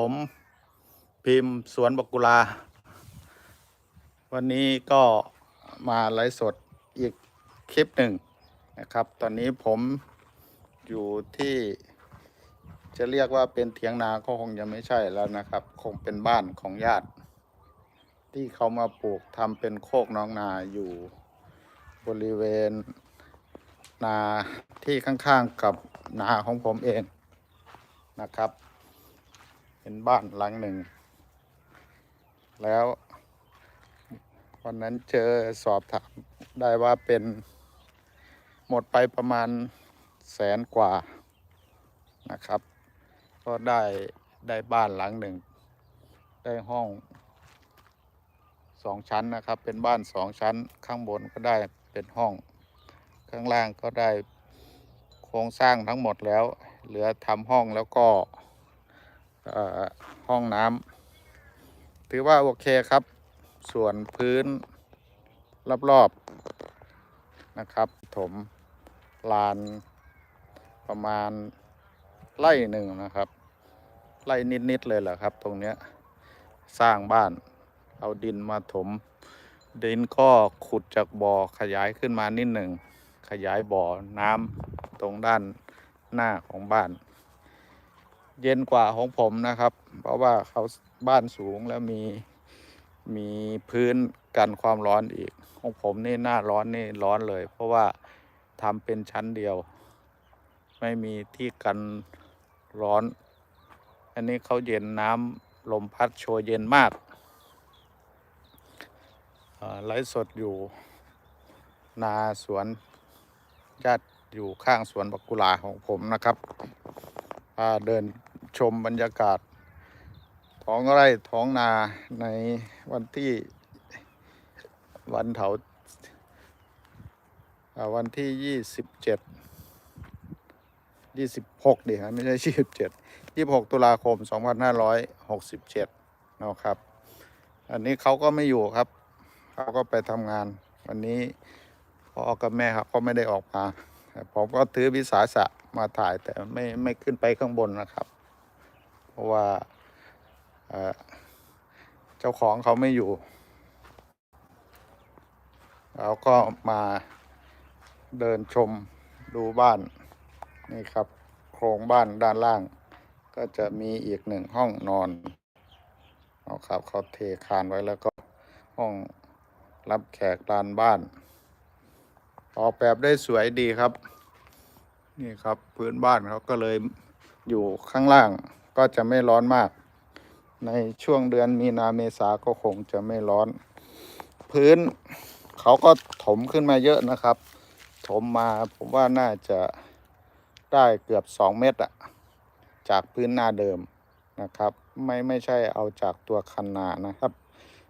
ผมพิมพ์สวนบกุลา วันนี้ก็มาไลฟ์สดอีกคลิปหนึ่งนะครับ ตอนนี้ผมอยู่ที่จะเรียกว่าเป็นเถียงนาก็คงจะไม่ใช่แล้วนะครับ คงเป็นบ้านของญาติ ที่เขามาปลูกทำเป็นโคกน้องนาอยู่บริเวณนาที่ข้างๆกับนาของผมเองนะครับ เป็นบ้านหลังหนึ่ง แล้ววันนั้นเจอสอบถามได้ว่าเป็นหมดไปประมาณแสนกว่านะครับ ก็ได้ได้บ้านหลังหนึ่ง ได้ห้องสองชั้นนะครับ เป็นบ้านสองชั้นข้างบนก็ได้เป็นห้อง ข้างล่างก็ได้โครงสร้างทั้งหมดแล้ว เหลือทำห้องแล้วก็ ห้องน้ำถือว่าโอเคครับ ส่วนพื้นรอบๆนะครับ ถมลานประมาณไร่หนึ่งนะครับ ไร่นิด ๆ เลยแหละครับ ตรงเนี้ยสร้างบ้านเอาดินมาถม ดินก็ขุดจากบ่อขยายขึ้นมานิดหนึ่ง ขยายบ่อน้ำตรงด้านหน้าของบ้าน เย็นกว่าของผมนะครับ เพราะว่าเขาบ้านสูงแล้วมีมีพื้นกันความร้อนอีก ของผมนี่หน้าร้อนนี่ร้อนเลย เพราะว่าทำเป็นชั้นเดียว ไม่มีที่กันร้อน อันนี้เขาเย็นน้ำลมพัดโชยเย็นมากไลฟ์สดอยู่นาสวนญาติอยู่ข้างสวนบักกุหลาของผมนะครับเดิน ชมบรรยากาศ ท้องไร่ท้องนาในวันที่วันเถาวันที่ยี่สิบเจ็ดยี่สิบหกดิฮะไม่ใช่ยี่สิบเจ็ดยี่หกตุลาคมสองพันห้าร้อยหกสิบเจ็ดนะครับ อันนี้เขาก็ไม่อยู่ครับ เขาก็ไปทำงาน วันนี้พ่อกับแม่ครับก็ไม่ได้ออกมาผมก็ถือวิสาสะมาถ่ายแต่ไม่ไม่ขึ้นไปข้างบนนะครับ เพราะว่าเจ้าของเขาไม่อยู่เราก็มาเดินชมดูบ้านนี่ครับ โครงบ้านด้านล่าง ก็จะมีอีกหนึ่งห้องนอนเอาครับเขาเทคานไว้แล้วก็ห้องรับแขกลานบ้าน ออกแบบได้สวยดีครับ นี่ครับพื้นบ้านเขาก็เลยอยู่ข้างล่าง ก็จะไม่ร้อนมาก ในช่วงเดือนมีนาเมษาก็คงจะไม่ร้อน พื้นเขาก็ถมขึ้นมาเยอะนะครับ ถมมาผมว่าน่าจะได้เกือบสองเมตรอะจากพื้นหน้าเดิมนะครับ ไม่ไม่ใช่เอาจากตัวคันนานะครับ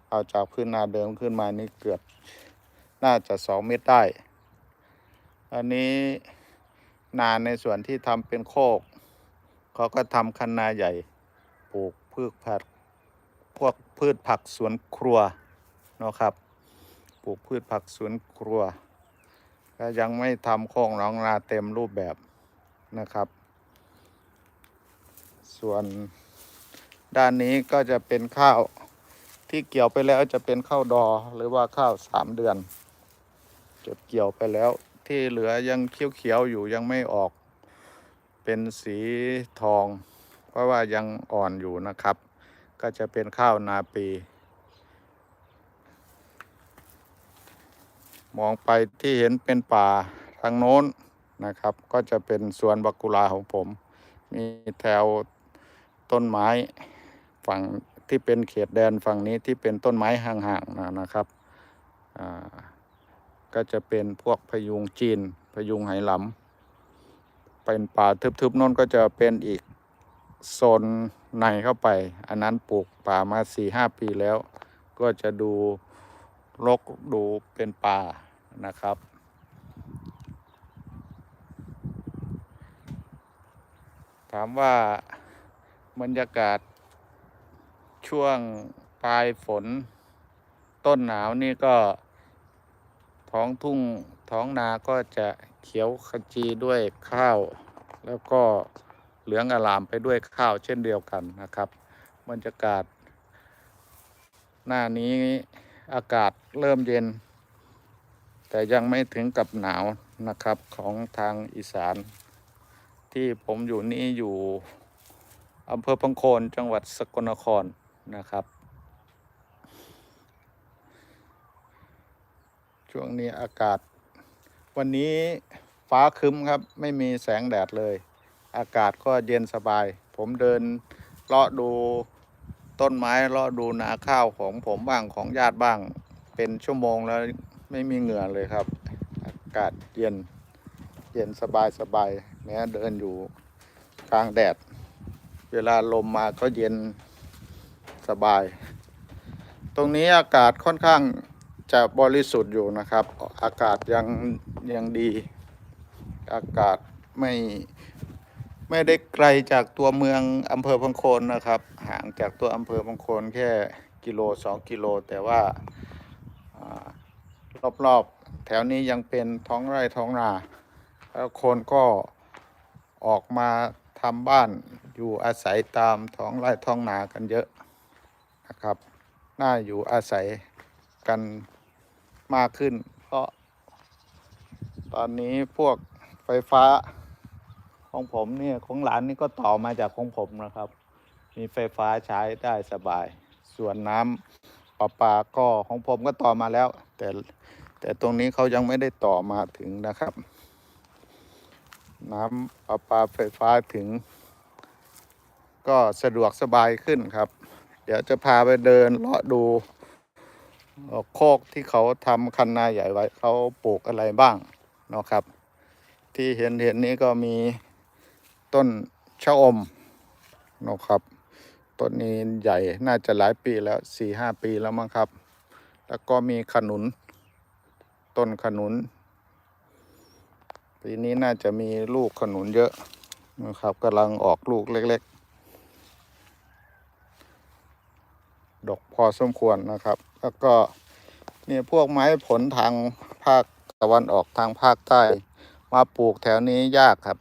เอาจากพื้นนาเดิมขึ้นมานี่เกือบน่าจะสองเมตรได้ อันนี้นาในส่วนที่ทำเป็นโคก เขาก็ทำคันนาใหญ่ปลูกพืชผักพวกพืชผักสวนครัวเนาะครับปลูกพืชผักสวนครัว ก็ยังไม่ทำโคกหนองนาเต็มรูปแบบนะครับ ส่วนด้านนี้ก็จะเป็นข้าวที่เกี่ยวไปแล้วจะเป็นข้าวดอหรือว่าข้าวสามเดือน เก็บเกี่ยวไปแล้วที่เหลือยังเขียวๆอยู่ยังไม่ออก เป็นสีทอง เพราะว่ายังอ่อนอยู่นะครับ ก็จะเป็นข้าวนาปี มองไปที่เห็นเป็นป่าทางโน้นนะครับ ก็จะเป็นสวนบักกุลาของผม มีแถวต้นไม้ฝั่งที่เป็นเขตแดนฝั่งนี้ที่เป็นต้นไม้ห่างๆนะนะครับก็จะเป็นพวกพยุงจีนพยุงไหหลำ เป็นป่าทึบๆโน้นก็จะเป็นอีกโซนในเข้าไป อันนั้นปลูกป่ามาสี่ห้าปีแล้ว ก็จะดูรกดูเป็นป่านะครับ ถามว่าบรรยากาศช่วงปลายฝน ต้นหนาวนี่ก็ท้องทุ่งท้องนาก็จะ เขียวขจีด้วยข้าว แล้วก็เหลืองอลามไปด้วยข้าวเช่นเดียวกันนะครับ บรรยากาศ หน้านี้อากาศเริ่มเย็น แต่ยังไม่ถึงกับหนาวนะครับของทางอีสาน ที่ผมอยู่นี้อยู่อำเภอพังโคนจังหวัดสกลนครนะครับ ช่วงนี้อากาศ วันนี้ฟ้าคึ้มครับ ไม่มีแสงแดดเลย อากาศก็เย็นสบาย ผมเดินเลาะดูต้นไม้เลาะดูนาข้าวของผมบ้างของญาติบ้าง เป็นชั่วโมงแล้วไม่มีเหงื่อเลยครับ อากาศเย็นเย็นสบายสบายแม้เดินอยู่กลางแดด เวลาลมมาก็เย็นสบาย ตรงนี้อากาศค่อนข้าง จะบริสุทธิ์อยู่นะครับ อากาศยังยังดี อากาศไม่ไม่ได้ไกลจากตัวเมืองอำเภอพังโคนนะครับ ห่างจากตัวอำเภอพังโคนแค่กิโลสองกิโล แต่ว่าอารอบๆ แถวนี้ยังเป็นท้องไร่ท้องนาแล้วคนก็ออกมาทำบ้านอยู่อาศัยตามท้องไร่ท้องนากันเยอะนะครับ น่าอยู่อาศัยกัน มากขึ้น เพราะ ตอนนี้พวกไฟฟ้าของผมเนี่ยของหลานนี่ก็ต่อมาจากของผมนะครับ มีไฟฟ้าใช้ได้สบาย ส่วนน้ำประปาก็ของผมก็ต่อมาแล้ว แต่แต่ตรงนี้เขายังไม่ได้ต่อมาถึงนะครับ น้ำประปาไฟฟ้าถึง ก็สะดวกสบายขึ้นครับ เดี๋ยวจะพาไปเดินเลาะดู โคกที่เขาทำคันนาใหญ่ไว้ เขาปลูกอะไรบ้างเนาะครับ ที่เห็นเห็นนี้ก็มีต้นชะอมเนาะครับต้นนี้ใหญ่น่าจะหลายปีแล้วสี่ห้าปีแล้วมั้งครับ แล้วก็มีขนุน ต้นขนุน ปีนี้น่าจะมีลูกขนุนเยอะนะครับกำลังออกลูกเล็ก ๆ ดกพอสมควรนะครับ แล้วก็เนี่ยพวกไม้ผลทางภาคตะวันออกทางภาคใต้ มาปลูกแถวนี้ยากครับ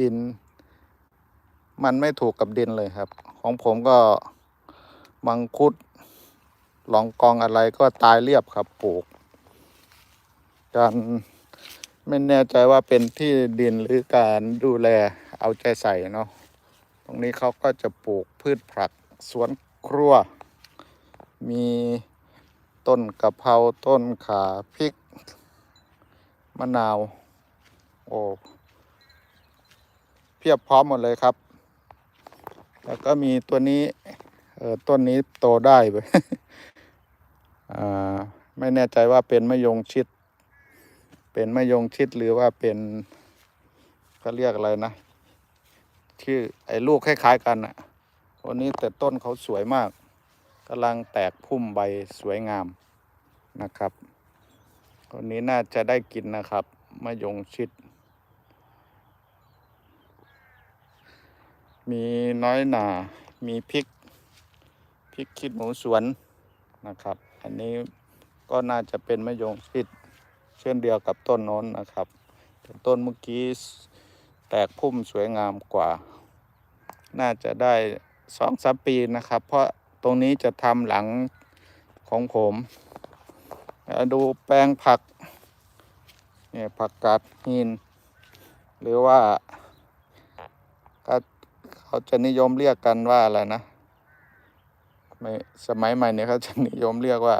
ดิน มันไม่ถูกกับดินเลยครับ ของผมก็มังคุดหลองกองอะไรก็ตายเรียบครับปลูกการไม่แน่ใจว่าเป็นที่ดินหรือการดูแลเอาใจใส่เนาะตรงนี้เขาก็จะปลูกพืชผักสวนครัว มีต้นกะเพราต้นขาพริก มะนาว โอ้เพียบพร้อมหมดเลยครับ แล้วก็มีตัวนี้ เออต้นนี้โตได้เว้ยอ่าไม่แน่ใจว่าเป็นมะยงชิด เป็นมะยงชิดหรือว่าเป็นเขาเรียกอะไรนะ ชื่อไอ้ลูกคล้ายๆกันอะวันนี้แต่ต้นเขาสวยมาก กำลังแตกพุ่มใบสวยงามนะครับวันนี้น่าจะได้กินนะครับมะยงชิด มีน้อยหนา มีพริก พริกขี้หนูสวนนะครับ อันนี้ก็น่าจะเป็นมะยงชิด เช่นเดียวกับต้นน้นนะครับต่ต้นเมื่อกี้แตกพุ่มสวยงามกว่า น่าจะได้สองสามปีนะครับ เพราะ ตรงนี้จะทำหลังของผมดูแปลงผักเนี่ยผักกาดหิน หรือว่าก็เขาจะนิยมเรียกกันว่าอะไรนะไม่สมัยใหม่เนี่ยเขาจะนิยมเรียกว่า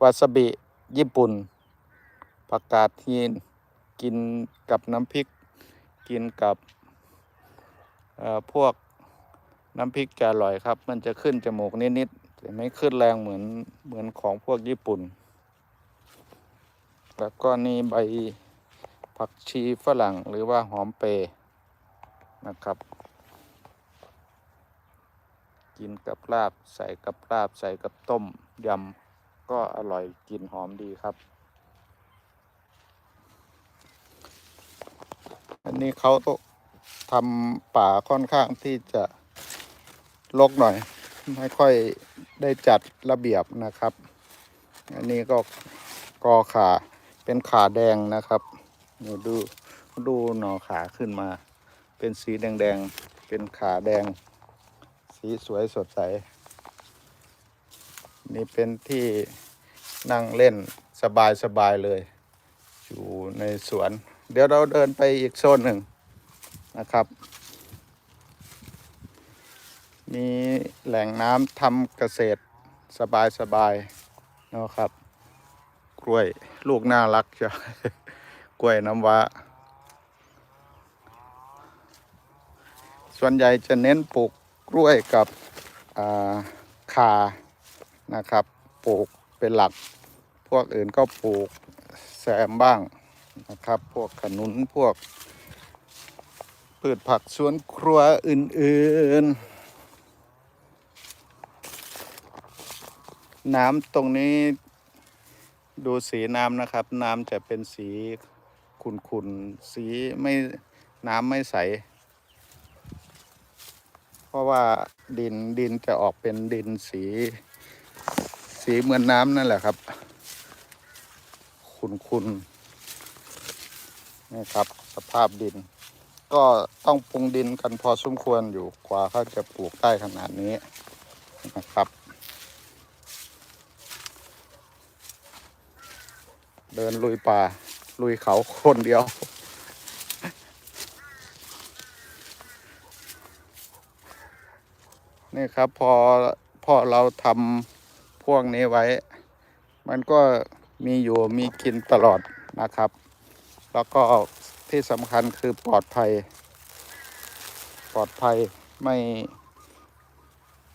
วาซาบิญี่ปุ่น ผักกาดหิน กินกับน้ำพริก กินกับพวก น้ำพริกจะอร่อยครับ มันจะขึ้นจมูกนิดๆแต่ไม่ขึ้นแรงเหมือนเหมือนของพวกญี่ปุ่น แล้วก็นี่ใบผักชีฝรั่งหรือว่าหอมเปรนะครับ กินกับลาบใส่กับลาบใส่กับต้มยำก็อร่อยกลินหอมดีครับ อันนี้เขาทำป่าค่อนข้างที่จะ รกหน่อย ไม่ค่อยได้จัดระเบียบนะครับ อันนี้ก็กอขาเป็นขาแดงนะครับนี่ดูดูหน่อขาขึ้นมา เป็นสีแดงๆ เป็นขาแดง สีสวยสดใส นี่เป็นที่นั่งเล่นสบายสบายๆเลย อยู่ในสวน เดี๋ยวเราเดินไปอีกโซนหนึ่งนะครับ มีแหล่งน้ำทำเกษตรสบายสบายๆนะครับ กล้วยลูกน่ารักจ้ะกล้วยน้ำว้า ส่วนใหญ่จะเน้นปลูกกล้วยกับอาคานะครับปลูกเป็นหลัก พวกอื่นก็ปลูกแซมบ้างนะครับ พวกขนุนพวกพืชผักสวนครัวอื่นๆ น้ำตรงนี้ดูสีน้ำนะครับ น้ำจะเป็นสีขุ่นๆ สีไม่น้ำไม่ใส เพราะว่าดินดินจะออกเป็นดินสี สีเหมือนน้ำนั่นแหละครับ ขุ่นๆนะครับ สภาพดิน ก็ต้องปรุงดินกันพอสมควรอยู่กว่าเขาจะปลูกได้ขนาดนี้นะครับ เดินลุยป่า ลุยเขาคนเดียว นี่ครับพอพอเราทำพวกนี้ไว้ มันก็มีอยู่มีกินตลอดนะครับ แล้วก็ที่สำคัญคือปลอดภัย ปลอดภัยไม่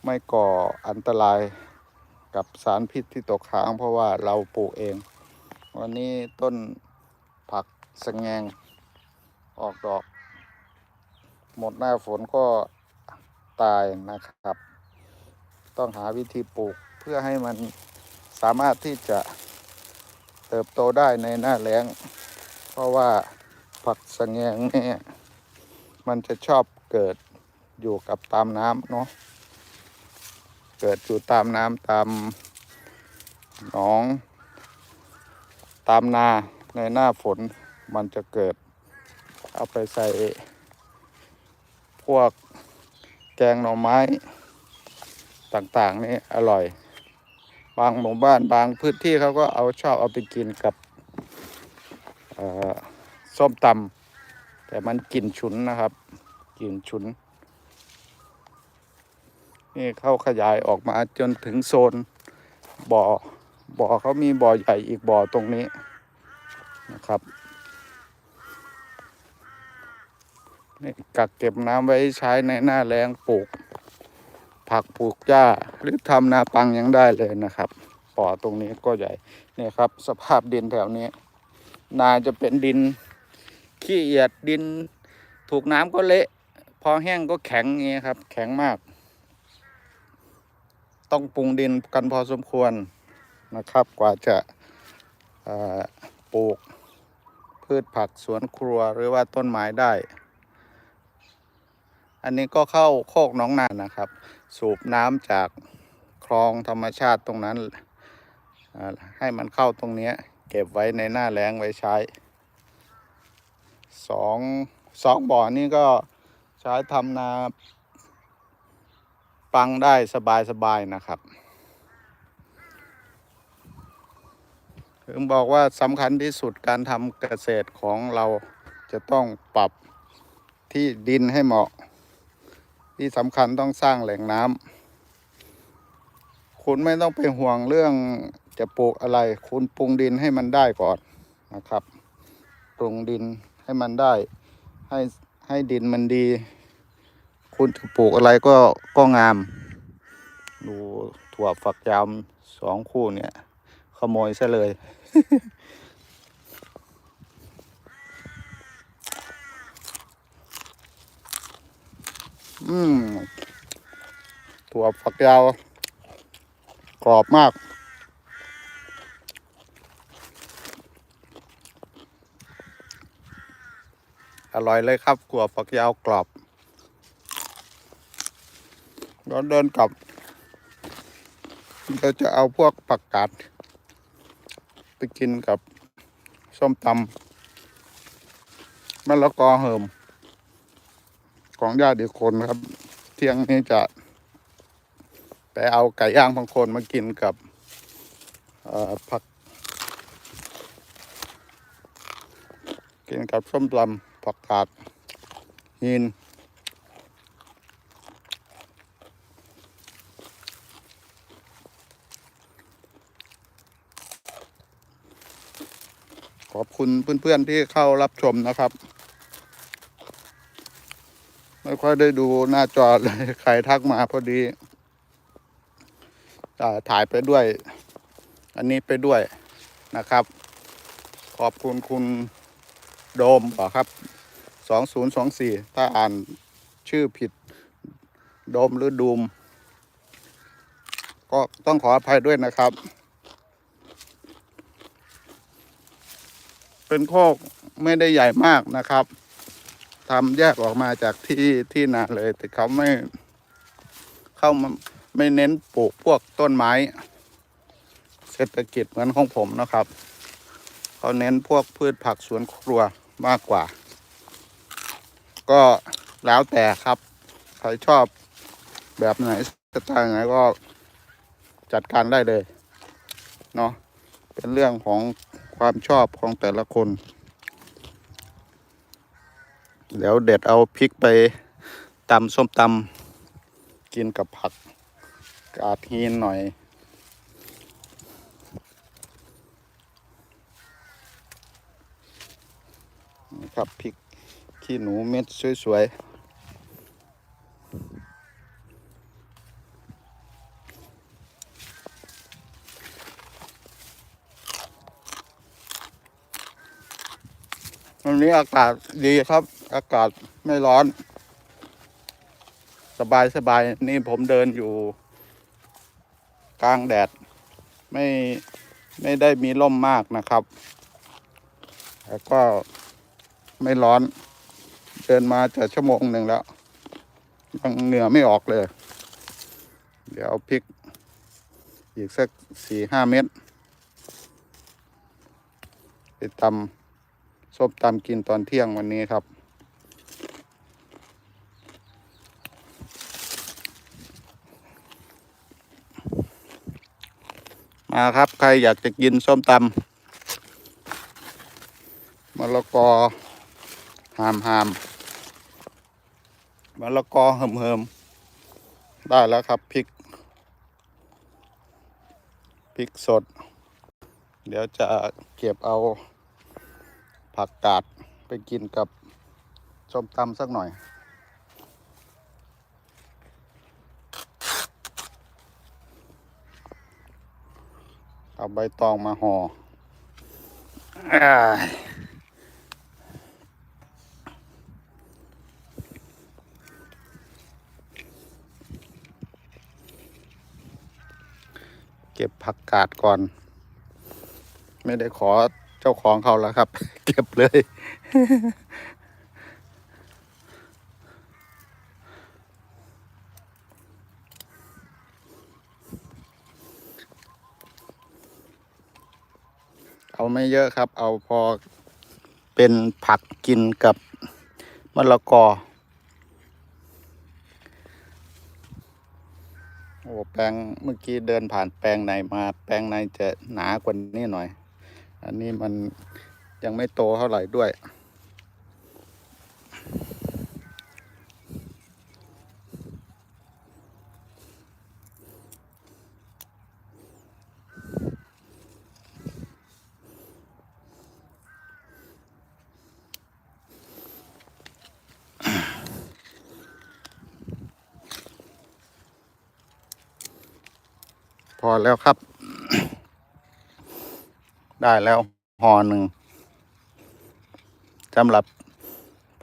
ไม่ก่ออันตรายกับสารพิษที่ตกค้างเพราะว่าเราปลูกเอง วันนี้ต้นผักสะแงงออกดอก หมดหน้าฝนก็ตายนะครับ ต้องหาวิธีปลูกเพื่อให้มันสามารถที่จะเติบโตได้ในหน้าแล้ง เพราะว่าผักสะแงงเนี่ยมันจะชอบเกิดอยู่กับตามน้ำเนาะเกิดอยู่ตามน้ำตามหนอง ตามนาในหน้าฝนมันจะเกิด เอาไปใส่ พวกแกงหน่อไม้ต่างๆนี่อร่อย บางหมู่บ้านบางพื้นที่เขาก็เอาชอบเอาไปกินกับส้มตำแต่มันกลิ่นฉุนนะครับกลิ่นฉุน นี่เขาขยายออกมาจนถึงโซนบ่อ บ่อเขามีบ่อใหญ่อีกบ่อตรงนี้นะครับนี่กักเก็บน้ำไว้ใช้ในหน้าแล้งปลูก ผักปลูกหญ้าหรือทำนาปังยังได้เลยนะครับบ่อตรงนี้ก็ใหญ่เนี่ยครับ สภาพดินแถวนี้ นาจะเป็นดินขี้เอียดดิน ถูกน้ำก็เละ พอแห้งก็แข็งอย่างเงี้ยครับ แข็งมาก ต้องปรุงดินกันพอสมควร นะครับ กว่าจะปลูกพืชผักสวนครัวหรือว่าต้นไม้ได้ อันนี้ก็เข้าโคกน้องนานะครับ สูบน้ำจากคลองธรรมชาติตรงนั้นให้มันเข้าตรงนี้เก็บไว้ในหน้าแล้งไว้ใช้สองสองบ่อนี่ก็ใช้ทำนาปังได้สบายๆนะครับ ถึงบอกว่าสำคัญที่สุดการทำเกษตรของเราจะต้องปรับที่ดินให้เหมาะ ที่สำคัญต้องสร้างแหล่งน้ำคุณไม่ต้องไปห่วงเรื่องจะปลูกอะไร คุณปรุงดินให้มันได้ก่อนนะครับ ปรุงดินให้มันได้ ให้ให้ดินมันดี คุณจะปลูกอะไรก็ก็งาม ดูถั่วฝักยาวสองคู่เนี่ย ขโมยซะเลย อืมถั่วฝักยาว กรอบมากอร่อยเลยครับถั่วฝักยาวกรอบเราเดินกลับเราจะเอาพวกผักกาด ไปกินกับส้มตำมะละกอเหิม ของญาติคนครับ เที่ยงนี้จะ ไปเอาไก่ย่างพังคนมากินกับผัก กินกับส้มตำผักกาดหิน ขอบคุณเพื่อนๆที่เข้ารับชมนะครับ ไม่ค่อยได้ดูหน้าจอเลย ใครทักมาพอดีอถ่ายไปด้วย อันนี้ไปด้วยนะครับ ขอบคุณคุณโดมเหรอครับสองศูนย์สองสี่ถ้าอ่านชื่อผิดโดมหรือดูม ก็ต้องขออภัยด้วยนะครับ เป็นโคกไม่ได้ใหญ่มากนะครับทำแยกออกมาจากที่ที่นาเลย แต่เขาไม่เข้ามาไม่เน้นปลูกพวกต้นไม้ เศรษฐกิจเหมือนของผมนะครับ เขาเน้นพวกพืชผักสวนครัวมากกว่า ก็แล้วแต่ครับ ใครชอบแบบไหนสไตล์ไหนก็จัดการได้เลยเนาะเป็นเรื่องของ ความชอบของแต่ละคนเดี๋ยวเด็ดเอาพริกไปตำส้มตำกินกับผักกาดฮีนหน่อย นะครับพริกขี้หนูเม็ดสวยๆ วันนี้อากาศดีครับ อากาศไม่ร้อน สบายสบายๆนี่ผมเดินอยู่ กลางแดด ไม่ไม่ได้มีร่มมากนะครับ แล้วก็ไม่ร้อน เดินมาจะชั่วโมงหนึ่งแล้วยังเหงื่อไม่ออกเลย เดี๋ยวพริก อีกสักสี่ห้าเม็ดไปตำ ส้มตำกินตอนเที่ยงวันนี้ครับ มาครับใครอยากจะกินส้มตำมะละกอหามหามมะละกอเหิมเหิมได้แล้วครับพริกพริกสด เดี๋ยวจะเก็บเอา ผักกาดไปกินกับส้มตำสักหน่อย เอาใบตองมาห่อเก็บผักกาดก่อน ไม่ได้ขอ เจ้าของเขาแล้วครับ เก็บเลย เอาไม่เยอะครับ เอาพอเป็นผักกินกับมะละกอ โอ้แปลงเมื่อกี้เดินผ่านแปลงในมา แปลงในจะหนากว่านี้หน่อย อันนี้มันยังไม่โตเท่าไหร่ด้วย พอแล้วครับ ได้แล้วห่อหนึ่งสำหรับ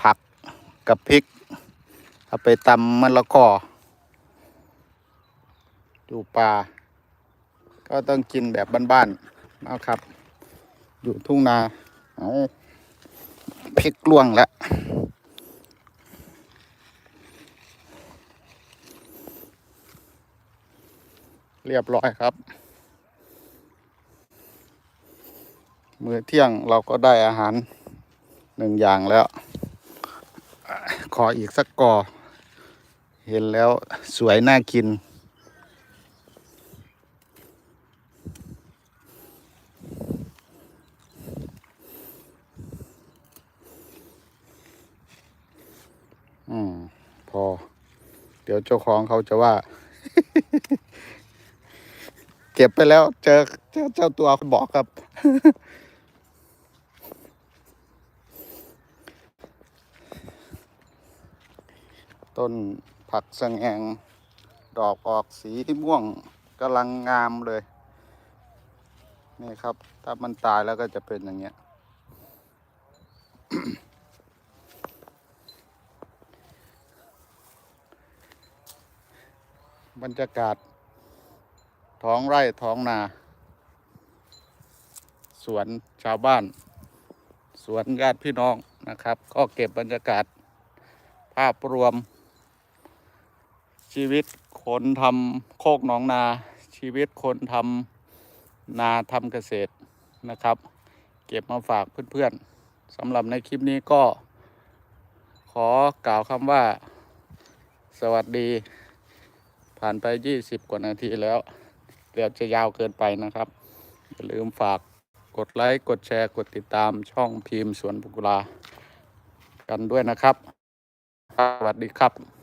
ผักกับพริกเอาไปตำมะละกอดูปลาก็ต้องกินแบบบ้านๆนะครับ อยู่ทุ่งนาเอาพริกล่วงแล้วเรียบร้อยครับ มื้อเที่ยงเราก็ได้อาหารหนึ่งอย่างแล้ว ขออีกสักกอ เห็นแล้วสวยน่ากิน อืม พอ เดี๋ยวเจ้าของเขาจะว่า เก็บไปแล้ว เจอเจ้าเจ้าตัวบอกครับ ต้นผักสะแงงดอกออกสีม่วงกำลังงามเลย นี่ครับ ถ้ามันตายแล้วก็จะเป็นอย่างเงี้ย บรรยากาศ ท้องไร่ท้องนา สวนชาวบ้าน สวนญาติพี่น้องนะครับ ก็เก็บบรรยากาศภาพรวม ชีวิตคนทำโคกหนองนา ชีวิตคนทำนาทำเกษตรนะครับ เก็บมาฝากเพื่อนๆสำหรับในคลิปนี้ก็ ขอกล่าวคำว่า สวัสดี ผ่านไป 20 กว่านาทีแล้วเดี๋ยวจะยาวเกินไปนะครับ อย่าลืมฝากกดไลค์ กดแชร์ กดติดตามช่องพิมพ์สวนปุกุลา กันด้วยนะครับ สวัสดีครับ